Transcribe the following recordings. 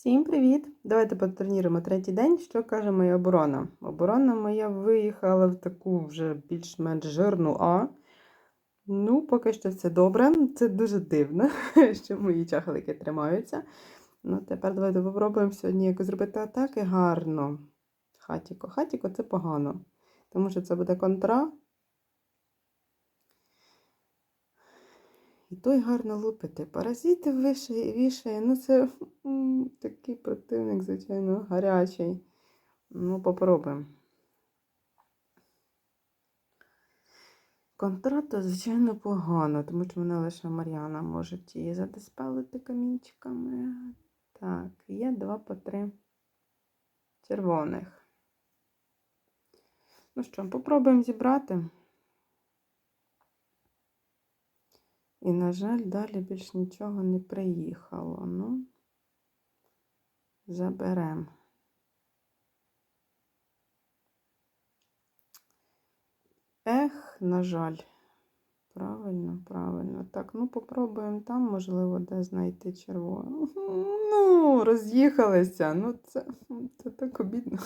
Всім привіт! Давайте потурніримо третій день. Що каже моя оборона? Оборона моя виїхала в таку вже більш-менш жирну А. Ну, поки що все добре. Це дуже дивно, що мої чахлики тримаються. Ну, тепер давайте попробуємо сьогодні якось зробити атаки гарно. Хатіко. Хатіко це погано. Тому що це буде контра. І той гарно лупити. Паразити вішає, вішає. Ну, це такий противник, звичайно, гарячий. Ну, попробуємо. Контра, то, звичайно, погано, тому що мене лише Мар'яна може її задиспелити камінчиками. Так, є два по три червоних. Ну що, попробуємо зібрати. І, на жаль, далі більш нічого не приїхало. Ну, заберемо. Ех, на жаль. Правильно, правильно. Так, ну попробуємо там, можливо, де знайти червону. Ну, роз'їхалися. Ну, це, це так обідно.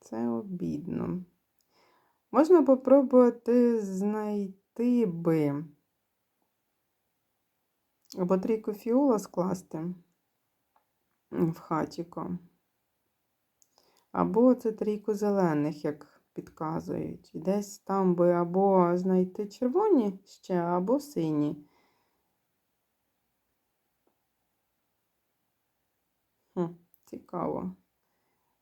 Це обідно. Можна попробувати знайти би або трійку фіола скласти в хатіко. Або це трійку зелених, як підказують. І десь там би або знайти червоні ще, або сині. Хм, цікаво.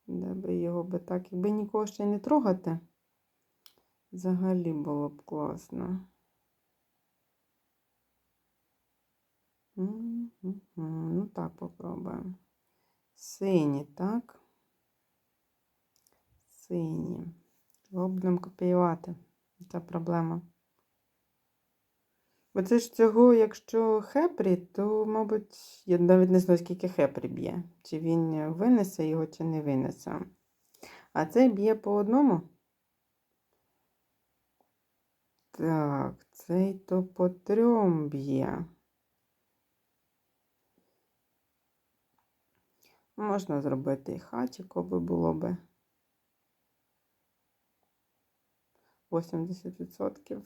Де би його би так, якби нікого ще не трогати. Взагалі було б класно. Ну, так попробуємо. Сині, так? Сині. Його будемо копіювати. Це проблема. Бо це ж цього, якщо хепрі, то, мабуть, я навіть не знаю, скільки хепрі б'є. Чи він винесе його, чи не винесе. А це б'є по одному. Так, цей то по трьом б'є. Можна зробити і хатіко би було би. 80%.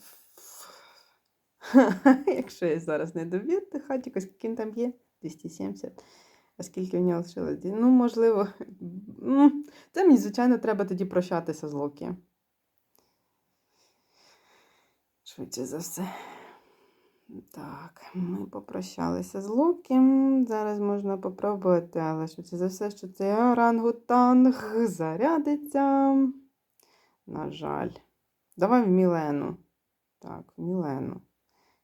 Якщо я зараз не довірте хатіко, скільки він там є? 270. А скільки в нього лишилось? Ну, можливо, ну, це мені, звичайно, треба тоді прощатися з Локі. Швидше за все. Так, ми попрощалися з Лукім. Зараз можна попробувати, але швидше за все, що цей орангутанг зарядиться. На жаль. Давай в Мілену. Так, в Мілену.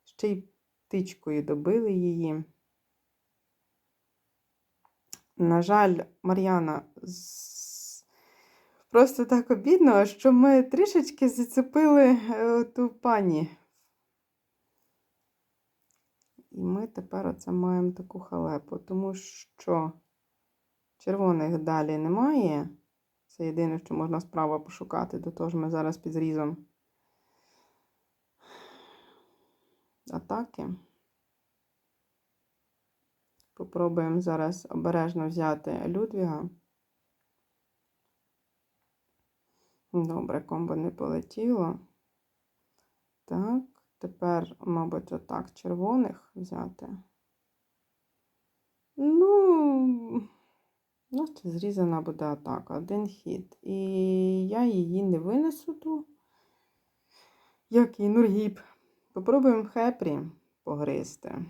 Ще й птичкою добили її. На жаль, Мар'яна з- просто так обідно, що ми трішечки зацепили е, ту пані. І ми тепер оце маємо таку халепу, тому що червоних далі немає. Це єдине, що можна справа пошукати, до того ж ми зараз під зрізом. Атаки. Попробуємо зараз обережно взяти Людвіга. Добре, комбо не полетіло. Так, тепер, мабуть, отак червоних взяти. Ну, це зрізана буде атака. Один хід. І я її не винесу ту. Як і Нургіб. Попробуємо хепрі погризти.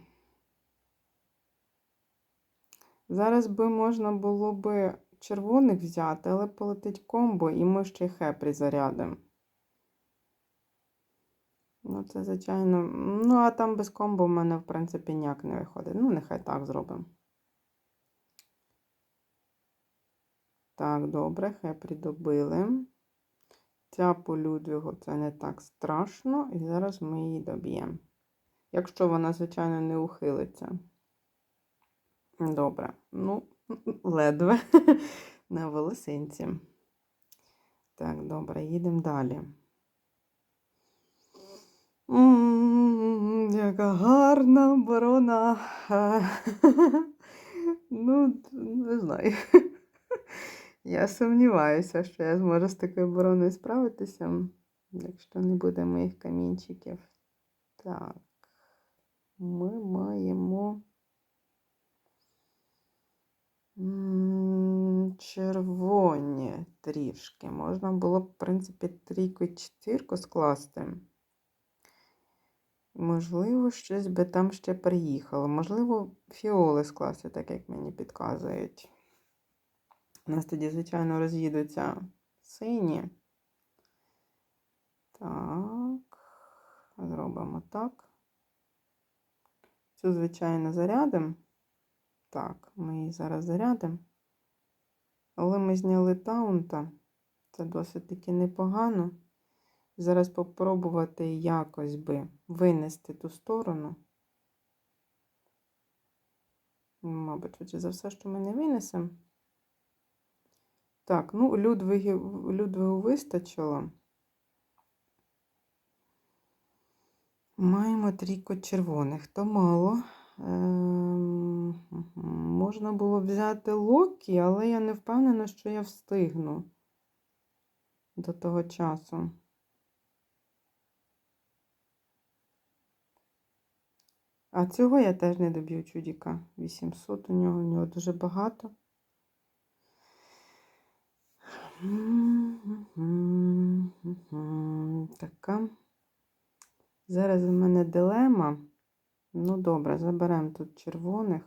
Зараз би можна було би червоних взяти, але полетить комбо, і ми ще й хепрі зарядимо. Ну, це, звичайно. Ну, а там без комбо в мене, в принципі, ніяк не виходить. Ну, нехай так зробимо. Так, добре, хепрі добили. Ця по Людвігу це не так страшно, і зараз ми її доб'ємо. Якщо вона, звичайно, не ухилиться. Добре, ну, ледве на волосинці. Так, добре, їдемо далі. М, Як така гарна оборона. Е, Ну, не знаю. Я сумніваюся, що я зможу з такою обороною справитися, якщо не буде моїх камінчиків. Так, ми маємо м, червоні трішки. Можна було б, в принципі, трійку і четвірку скласти. Можливо, щось би там ще приїхало. Можливо, фіоли скласти, так як мені підказують. У нас тоді, звичайно, роз'їдуться сині. Так, зробимо так. Цю, звичайно, зарядимо. Так, ми її зараз зарядимо. Але ми зняли таунта. Це досить таки непогано. Зараз попробувати якось би винести ту сторону. Мабуть, швидше за все, що ми не винесемо. Так, ну, Людвигів, Людвигу вистачило. Маємо трійко червоних, то мало. Ем, можна було взяти Локі, але я не впевнена, що я встигну до того часу. А цього я теж не доб'ю чудіка. 800 у нього, у нього дуже багато. Така. Зараз в мене дилема. Ну, добре, заберемо тут червоних.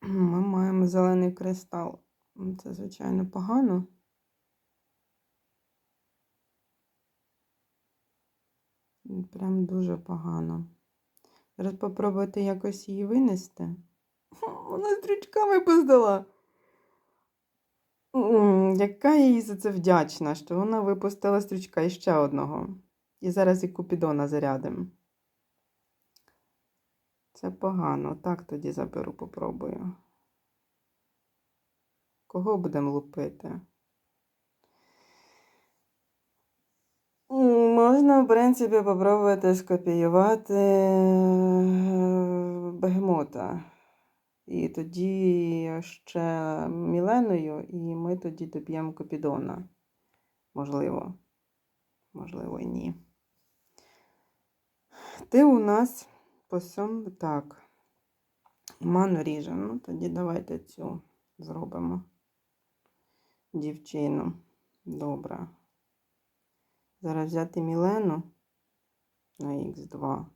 Ми маємо зелений кристал. Це, звичайно, погано. Прям дуже погано. Зараз попробуйте якось її винести. Вона стрічками поздала. Яка я їй за це вдячна, що вона випустила стрічка іще одного. І зараз і Купідона зарядимо. Це погано. Так тоді заберу, попробую. Кого будемо лупити? Можна, в принципі, попробувати скопіювати е, бегемота. І тоді ще Міленою, і ми тоді доб'ємо Копідона. Можливо. Можливо, і ні. Ти у нас по сьому так. Ману ріже. Ну, тоді давайте цю зробимо. Дівчину. Добре. Зараз взяти Мілену на Х2.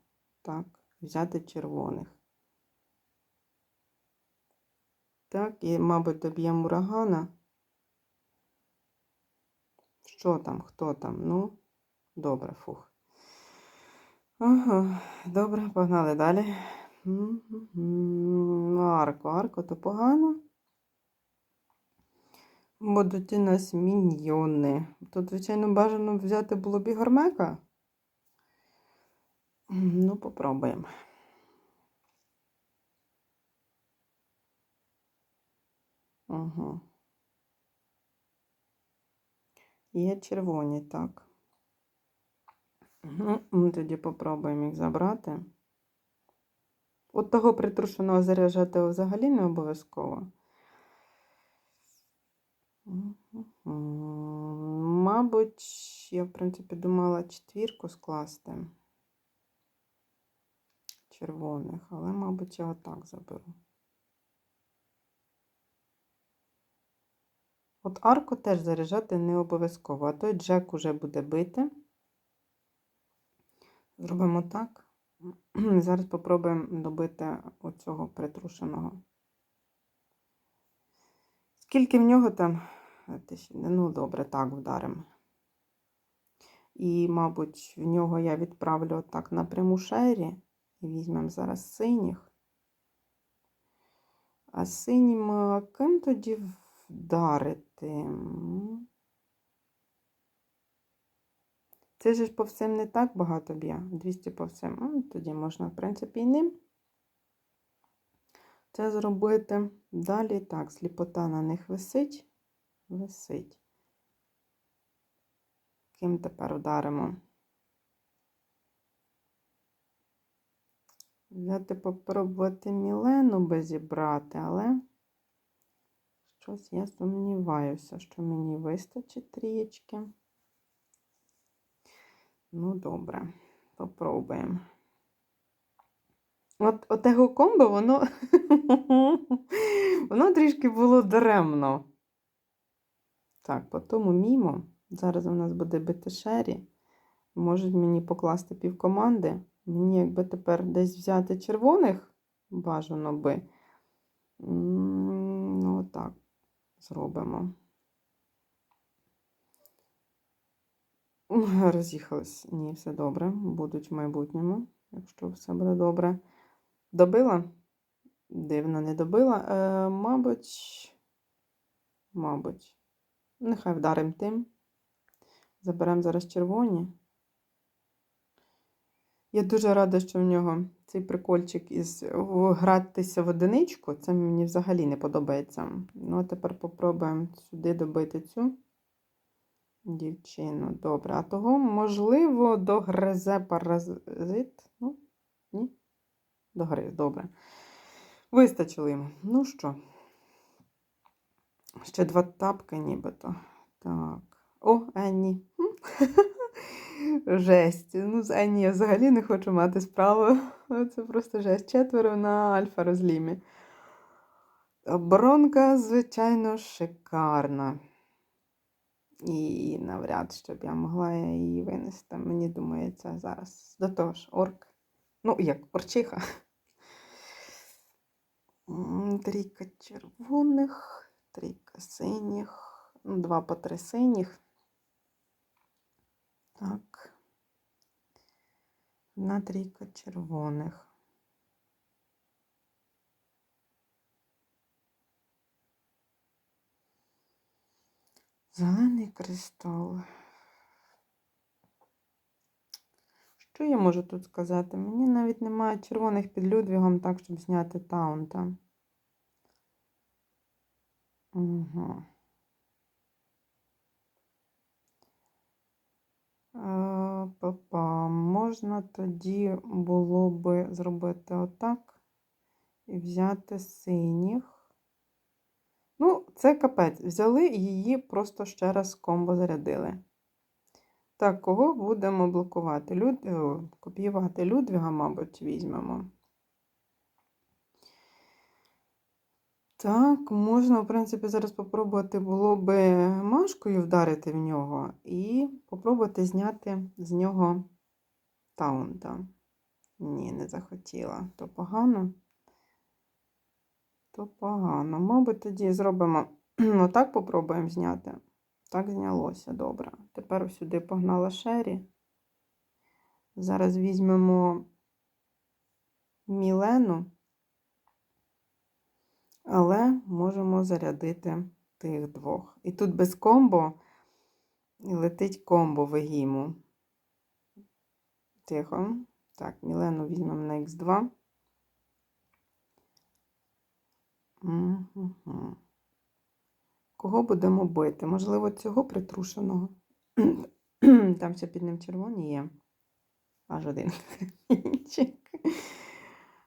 Так, взяти червоних. Так, і, мабуть, доб'ємо урагана. Що там, хто там? Ну, добре, фух. Ага, добре, погнали далі. Ну, арко, арко то погано. Будуть у нас міньйони. Тут, звичайно, бажано взяти було б і гармека. Ну, попробуємо. Угу. Є червоні, так. Ну, ми тоді попробуємо їх забрати. От того притрушеного заряджати взагалі не обов'язково. Мабуть, я, в принципі, думала четвірку скласти червоних, але, мабуть, я отак заберу. От арку теж заряджати не обов'язково, а той Джек уже буде бити. Зробимо так. Зараз спробуємо добити оцього притрушеного. Скільки в нього там? Ну, добре, так вдаримо. І, мабуть, в нього я відправлю отак напряму шері. І візьмемо зараз синіх. А синім ким тоді вдарити? Це ж по всім не так багато б'є. 200 по всім. Тоді можна, в принципі, і ним це зробити. Далі так, сліпота на них висить, висить. Ким тепер ударимо? взяти попробувати Мілену би зібрати, але щось я сумніваюся, що мені вистачить трієчки. Ну, добре, попробуємо. От отего комбо, воно, воно трішки було даремно. Так, по тому мімо. Зараз у нас буде бити Шері. Можуть мені покласти півкоманди. Мені якби тепер десь взяти червоних бажано би. Ну, так, зробимо. Роз'їхались. Ні, все добре. Будуть в майбутньому, якщо все буде добре. Добила? Дивно, не добила. Е, мабуть, мабуть. Нехай вдаримо тим. Заберемо зараз червоні. Я дуже рада, що в нього цей прикольчик із гратися в одиничку. Це мені взагалі не подобається. Ну, а тепер попробуємо сюди добити цю дівчину. Добре. А того, можливо, догризе паразит. Ну, ні? Догриз, добре. Вистачило йому. Ну що? Ще два тапки нібито. Так. О, Енні. Жесть. Ну, з Енні я взагалі не хочу мати справу. Це просто жесть. Четверо на альфа розлімі. Оборонка, звичайно, шикарна. І навряд, щоб я могла її винести. Мені думається зараз. До того ж, орк. Ну, як орчиха. Трійка червоних, трійка синіх, ну, два по три синіх. Так. Одна трійка червоних. Зелений кристал. Що я можу тут сказати? Мені навіть немає червоних під Людвігом, так, щоб зняти таунта. Угу. Папа, можна тоді було би зробити отак і взяти синіх. Ну, це капець. Взяли її просто ще раз комбо зарядили. Так, кого будемо блокувати? Люд... Копіювати Людвіга, мабуть, візьмемо. Так, можна, в принципі, зараз попробувати було би машкою вдарити в нього і попробувати зняти з нього таунта. Ні, не захотіла. То погано. То погано. Мабуть, тоді зробимо отак попробуємо зняти. Так знялося, добре. Тепер сюди погнала Шері. Зараз візьмемо Мілену, але можемо зарядити тих двох. І тут без комбо летить комбо вигіму. Тихо. Так, Мілену візьмемо на Х2. Угу. Кого будемо бити? Можливо, цього притрушеного. Там ще під ним червоні є. Аж один камінчик.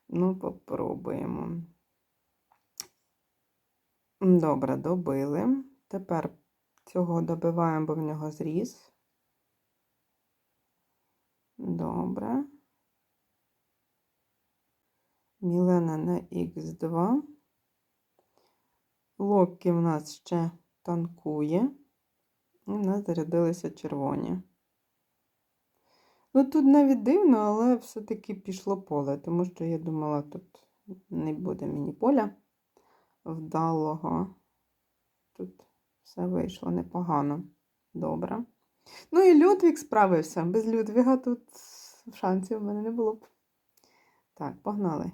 Ну, попробуємо. Добре, добили. Тепер цього добиваємо, бо в нього зріз. Добре. Мілена на Х2. Локі в нас ще танкує. І в нас зарядилися червоні. Ну, тут навіть дивно, але все-таки пішло поле, тому що я думала, тут не буде мені поля вдалого. Тут все вийшло непогано. Добре. Ну і Людвіг справився. Без Людвіга тут шансів в мене не було б. Так, погнали.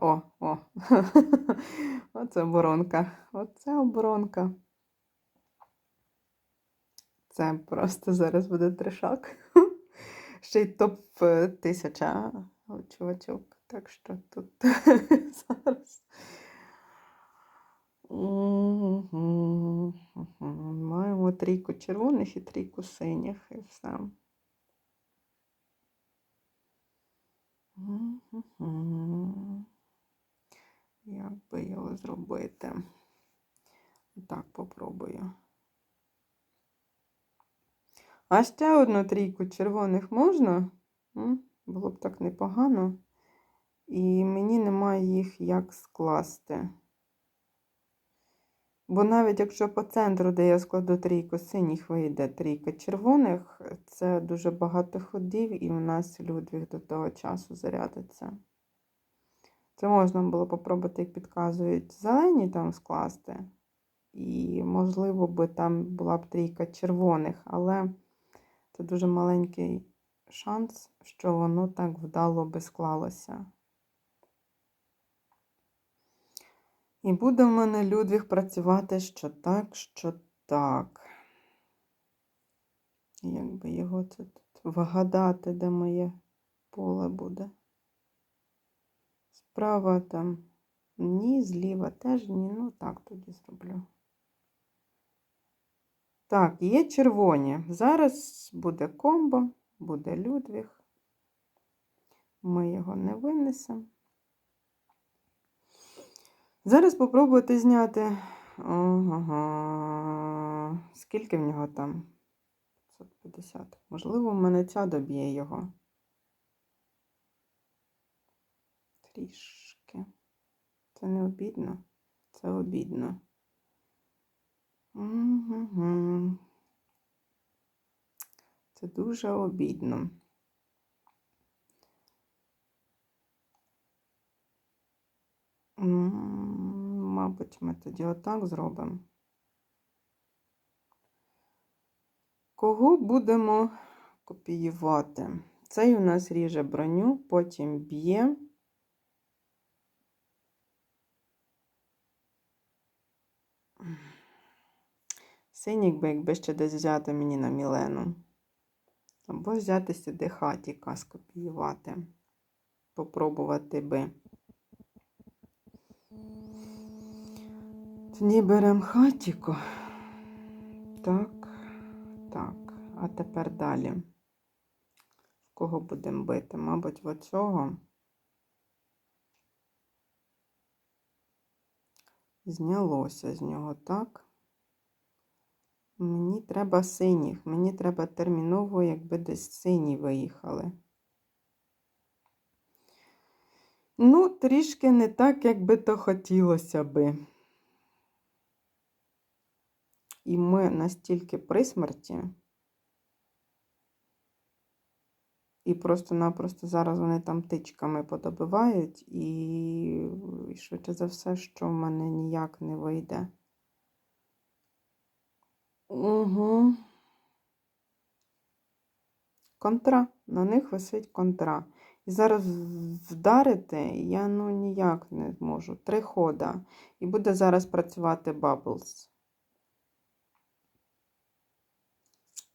О, о. Оце оборонка. Оце оборонка. Це просто зараз буде трешак. Ще й топ 1000 чувачок. Так що тут зараз. Маємо трійку червоних і трійку синіх і все. Мгм. Як би його зробити? Так, попробую. А ще одну трійку червоних можна? Було б так непогано. І мені немає їх як скласти. Бо навіть якщо по центру, де я складу трійку синіх, вийде трійка червоних, це дуже багато ходів, і у нас Людвіг до того часу зарядиться. Це можна було попробувати, як підказують, зелені там скласти. І, можливо, би там була б трійка червоних, але це дуже маленький шанс, що воно так вдало би склалося. І буде в мене Людвіг працювати що так, що так. Якби його тут вгадати, де моє поле буде. Справа там ні, зліва теж ні. Ну так тоді зроблю. Так, є червоні. Зараз буде комбо, буде Людвіг. Ми його не винесемо. Зараз попробуйте зняти. Ага. Скільки в нього там? 550. Можливо, в мене ця доб'є його. Трішки. Це не обідно. Це обідно. Це дуже обідно. Мабуть, ми тоді отак зробимо. Кого будемо копіювати? Цей у нас ріже броню, потім б'є. Синік би, якби ще десь взяти мені на Мілену. Або взяти сюди хатіка, скопіювати. Попробувати би. Тоді беремо хатіку. Так, так. А тепер далі. В кого будемо бити? Мабуть, в оцього. Знялося з нього, так? Мені треба синіх. Мені треба терміново, якби десь сині виїхали. Ну, трішки не так, як би то хотілося би. І ми настільки при смерті. І просто-напросто зараз вони там тичками подобивають, і, і швидше за все, що в мене ніяк не вийде. Угу. Контра. На них висить контра. І зараз вдарити я ну ніяк не зможу. Три хода. І буде зараз працювати Bubbles.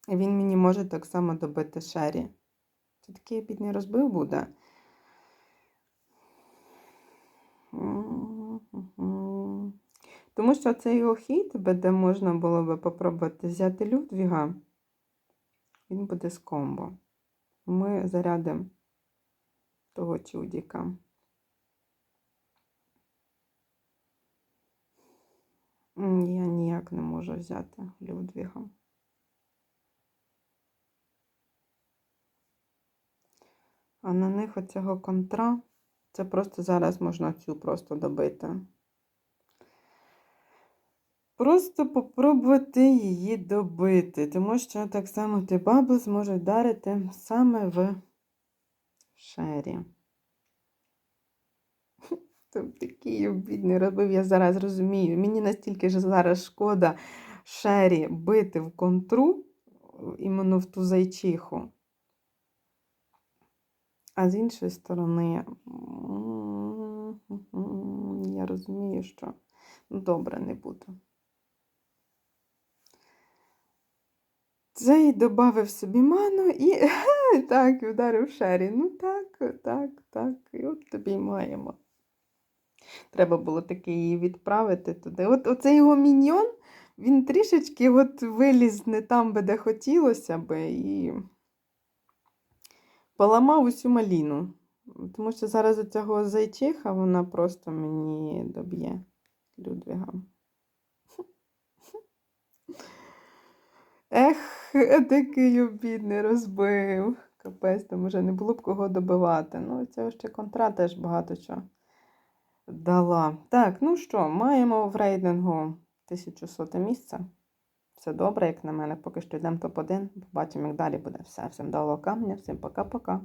І він мені може так само добити Шері. Це такий бідний розбив буде. Тому що цей його хід, де можна було би попробувати взяти Людвіга, він буде з комбо. Ми зарядимо того чудіка. Я ніяк не можу взяти Людвіга. А на них оцього контра, це просто зараз можна цю просто добити. Просто попробувати її добити, тому що так само ти бабу зможе вдарити саме в шері. Такий обідний робив, я зараз розумію. Мені настільки ж зараз шкода шері бити в контру, іменно в ту зайчиху. А з іншої сторони, я розумію, що ну, добре не буду. Цей додав собі ману і так, вдарив шері. Ну так, так, так. І от тобі й маємо. Треба було таки її відправити туди. От оцей його міньйон, він трішечки от виліз не там, би де хотілося би, і поламав усю маліну. Тому що зараз у цього зайчиха вона просто мені доб'є Людвіга. Ех, такий обідний розбив. Капець, там уже не було б кого добивати. Ну, цього ще контра теж багато чого дала. Так, ну що, маємо в рейтингу 1100 місце. Все добре, як на мене. Поки що йдемо топ-1. Побачимо, як далі буде. Все, всім дало камня, всім пока-пока.